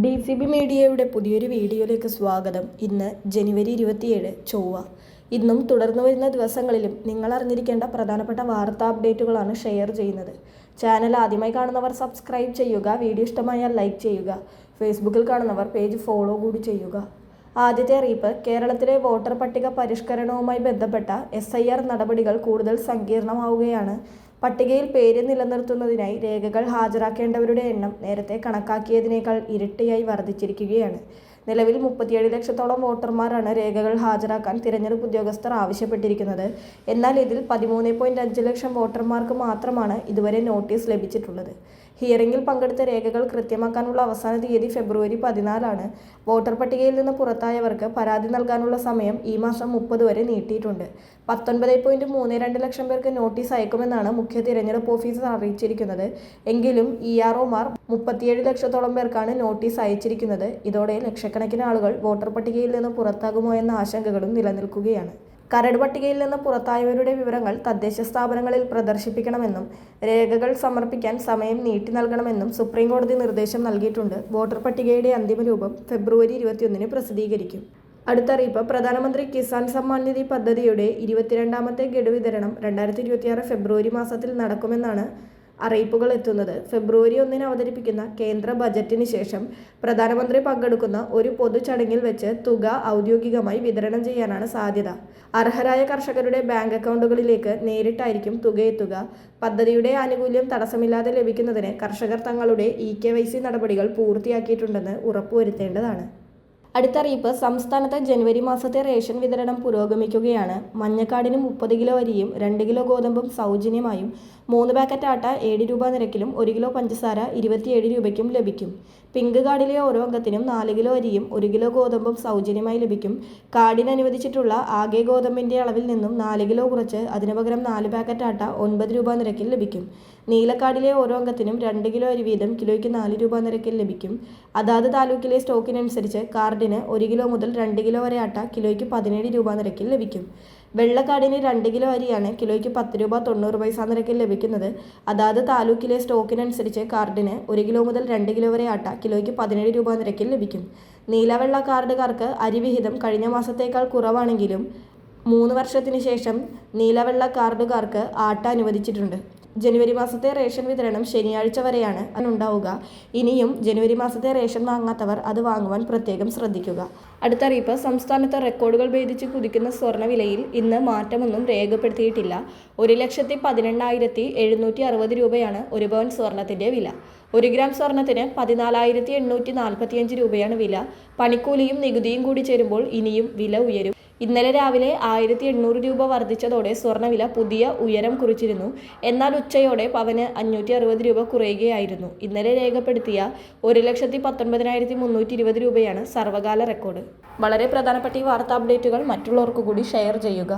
D C B മീഡിയയുടെ പുതിയൊരു വീഡിയോയിലേക്ക് സ്വാഗതം. ഇന്ന് ജനുവരി ഇരുപത്തിയേഴ് ചൊവ്വ. ഇന്നും തുടർന്നു വരുന്ന ദിവസങ്ങളിലും നിങ്ങൾ അറിഞ്ഞിരിക്കേണ്ട പ്രധാനപ്പെട്ട വാർത്താ അപ്ഡേറ്റുകളാണ് ഷെയർ ചെയ്യുന്നത്. ചാനൽ ആദ്യമായി കാണുന്നവർ സബ്സ്ക്രൈബ് ചെയ്യുക വീഡിയോ ഇഷ്ടമായാൽ ലൈക്ക് ചെയ്യുക ഫേസ്ബുക്കിൽ കാണുന്നവർ പേജ് ഫോളോ കൂടി ചെയ്യുക. ആദ്യത്തെ അറിയിപ്പ് കേരളത്തിലെ വോട്ടർ പട്ടിക പരിഷ്കരണവുമായി ബന്ധപ്പെട്ട എസ് നടപടികൾ കൂടുതൽ സങ്കീർണമാവുകയാണ്. പട്ടികയിൽ പേര് നിലനിർത്തുന്നതിനായി രേഖകൾ ഹാജരാക്കേണ്ടവരുടെ എണ്ണം നേരത്തെ കണക്കാക്കിയതിനേക്കാൾ ഇരട്ടിയായി വർദ്ധിച്ചിരിക്കുകയാണ്. നിലവിൽ മുപ്പത്തിയേഴ് ലക്ഷത്തോളം വോട്ടർമാരാണ് രേഖകൾ ഹാജരാക്കാൻ തിരഞ്ഞെടുപ്പ് ഉദ്യോഗസ്ഥർ ആവശ്യപ്പെട്ടിരിക്കുന്നത്. എന്നാൽ ഇതിൽ പതിമൂന്ന് ലക്ഷം വോട്ടർമാർക്ക് മാത്രമാണ് ഇതുവരെ നോട്ടീസ് ലഭിച്ചിട്ടുള്ളത്. ഹിയറിംഗിൽ പങ്കെടുത്ത രേഖകൾ കൃത്യമാക്കാനുള്ള അവസാന തീയതി ഫെബ്രുവരി പതിനാലാണ്. വോട്ടർ പട്ടികയിൽ നിന്ന് പുറത്തായവർക്ക് പരാതി നൽകാനുള്ള സമയം ഈ മാസം മുപ്പത് വരെ നീട്ടിയിട്ടുണ്ട്. പത്തൊൻപത് പോയിന്റ് മൂന്ന് രണ്ട് ലക്ഷം പേർക്ക് നോട്ടീസ് അയക്കുമെന്നാണ് മുഖ്യ തിരഞ്ഞെടുപ്പ് ഓഫീസർ അറിയിച്ചിരിക്കുന്നത്. എങ്കിലും ഇ ആർ ഒമാർ മുപ്പത്തിയേഴ് ലക്ഷത്തോളം പേർക്കാണ് നോട്ടീസ് അയച്ചിരിക്കുന്നത്. ഇതോടെ ലക്ഷക്കണക്കിന് ആളുകൾ വോട്ടർ പട്ടികയിൽ നിന്ന് പുറത്താകുമോ എന്ന ആശങ്കകളും നിലനിൽക്കുകയാണ്. കരട് പട്ടികയിൽ നിന്ന് പുറത്തായവരുടെ വിവരങ്ങൾ തദ്ദേശ സ്ഥാപനങ്ങളിൽ പ്രദർശിപ്പിക്കണമെന്നും രേഖകൾ സമർപ്പിക്കാൻ സമയം നീട്ടി നൽകണമെന്നും സുപ്രീം കോടതി നിർദ്ദേശം നൽകിയിട്ടുണ്ട്. വോട്ടർ പട്ടികയുടെ അന്തിമ രൂപം ഫെബ്രുവരി ഇരുപത്തിയൊന്നിന് പ്രസിദ്ധീകരിക്കും. അടുത്തറിയിപ്പ് പ്രധാനമന്ത്രി കിസാൻ സമ്മാൻ നിധി പദ്ധതിയുടെ ഇരുപത്തിരണ്ടാമത്തെ ഗഡു വിതരണം രണ്ടായിരത്തി ഇരുപത്തിയാറ് ഫെബ്രുവരി മാസത്തിൽ നടക്കുമെന്നാണ് അറിയിപ്പുകൾ എത്തുന്നത് ഫെബ്രുവരി ഒന്നിന് അവതരിപ്പിക്കുന്ന കേന്ദ്ര ബജറ്റിന് ശേഷം പ്രധാനമന്ത്രി പങ്കെടുക്കുന്ന ഒരു പൊതുചടങ്ങിൽ വെച്ച് തുക ഔദ്യോഗികമായി വിതരണം ചെയ്യാനാണ് സാധ്യത. അർഹരായ കർഷകരുടെ ബാങ്ക് അക്കൗണ്ടുകളിലേക്ക് നേരിട്ടായിരിക്കും തുക എത്തുക. പദ്ധതിയുടെ ആനുകൂല്യം തടസ്സമില്ലാതെ ലഭിക്കുന്നതിന് കർഷകർ തങ്ങളുടെ ഇ കെ വൈ സി നടപടികൾ പൂർത്തിയാക്കിയിട്ടുണ്ടെന്ന് ഉറപ്പുവരുത്തേണ്ടതാണ്. അടുത്ത അറിയിപ്പ് സംസ്ഥാനത്ത് ജനുവരി മാസത്തെ റേഷൻ വിതരണം പുരോഗമിക്കുകയാണ്. മഞ്ഞക്കാടിന് മുപ്പത് കിലോ അരിയും രണ്ട് കിലോ ഗോതമ്പും സൗജന്യമായും മൂന്ന് പാക്കറ്റ് ആട്ട ഏഴ് രൂപ നിരക്കിലും ഒരു കിലോ പഞ്ചസാര ഇരുപത്തിയേഴ് രൂപയ്ക്കും ലഭിക്കും. പിങ്ക് കാർഡിലെ ഓരോ അംഗത്തിനും നാല് കിലോ അരിയും ഒരു കിലോ ഗോതമ്പും സൗജന്യമായി ലഭിക്കും. കാർഡിന് അനുവദിച്ചിട്ടുള്ള ആകെ ഗോതമ്പിന്റെ അളവിൽ നിന്നും നാല് കിലോ കുറച്ച് അതിനു പകരം നാല് പാക്കറ്റ് ആട്ട ഒൻപത് രൂപ നിരക്കിൽ ലഭിക്കും. നീലക്കാർഡിലെ ഓരോ അംഗത്തിനും രണ്ട് കിലോ അരി വീതം കിലോയ്ക്ക് നാല് രൂപ നിരക്കിൽ ലഭിക്കും. അതാത് താലൂക്കിലെ സ്റ്റോക്കിനനുസരിച്ച് കാർഡിന് ഒരു കിലോ മുതൽ രണ്ട് കിലോ വരെ ആട്ട കിലോയ്ക്ക് പതിനേഴ് രൂപ നിരക്കിൽ ലഭിക്കും. വെള്ളക്കാടിന് രണ്ട് കിലോ അരിയാണ് കിലോയ്ക്ക് പത്ത് രൂപ തൊണ്ണൂറ് പൈസ നിരക്കിൽ ലഭിക്കുന്നത്. അതാത് താലൂക്കിലെ സ്റ്റോക്കിനനുസരിച്ച് കാർഡിന് ഒരു കിലോ മുതൽ രണ്ട് കിലോ വരെ ആട്ട കിലോയ്ക്ക് പതിനേഴ് രൂപ നിരക്കിൽ ലഭിക്കും. നീലവെള്ള കാർഡുകാർക്ക് അരിവിഹിതം കഴിഞ്ഞ മാസത്തേക്കാൾ കുറവാണെങ്കിലും മൂന്ന് വർഷത്തിന് ശേഷം നീലവെള്ള കാർഡുകാർക്ക് ആട്ട അനുവദിച്ചിട്ടുണ്ട്. ജനുവരി മാസത്തെ റേഷൻ വിതരണം ശനിയാഴ്ച വരെയാണ് ഉണ്ടാവുക. ഇനിയും ജനുവരി മാസത്തെ റേഷൻ വാങ്ങാത്തവർ അത് വാങ്ങുവാൻ പ്രത്യേകം ശ്രദ്ധിക്കുക. അടുത്ത അറിയിപ്പ് സംസ്ഥാനത്ത് റെക്കോർഡുകൾ ഭേദിച്ച് കുതിക്കുന്ന സ്വർണവിലയിൽ ഇന്ന് മാറ്റമൊന്നും രേഖപ്പെടുത്തിയിട്ടില്ല. ഒരു ലക്ഷത്തി പതിനെണ്ണായിരത്തി എഴുന്നൂറ്റി അറുപത് രൂപയാണ് ഒരു പവൻ സ്വർണത്തിന്റെ വില. ഒരു ഗ്രാം സ്വർണത്തിന് പതിനാലായിരത്തി എണ്ണൂറ്റി നാൽപ്പത്തിയഞ്ച് രൂപയാണ് വില. പണിക്കൂലിയും നികുതിയും കൂടി ചേരുമ്പോൾ ഇനിയും വില ഉയരും. ഇന്നലെ രാവിലെ ആയിരത്തി എണ്ണൂറ് രൂപ വർദ്ധിച്ചതോടെ സ്വർണവില പുതിയ ഉയരം കുറിച്ചിരുന്നു. എന്നാൽ ഉച്ചയോടെ പവന് അഞ്ഞൂറ്റി അറുപത് രൂപ കുറയുകയായിരുന്നു. ഇന്നലെ രേഖപ്പെടുത്തിയ ഒരു ലക്ഷത്തി പത്തൊൻപതിനായിരത്തി മുന്നൂറ്റി ഇരുപത് രൂപയാണ് സർവകാല റെക്കോർഡ്. വളരെ പ്രധാനപ്പെട്ട ഈ വാർത്താ അപ്ഡേറ്റുകൾ മറ്റുള്ളവർക്ക് കൂടി ഷെയർ ചെയ്യുക.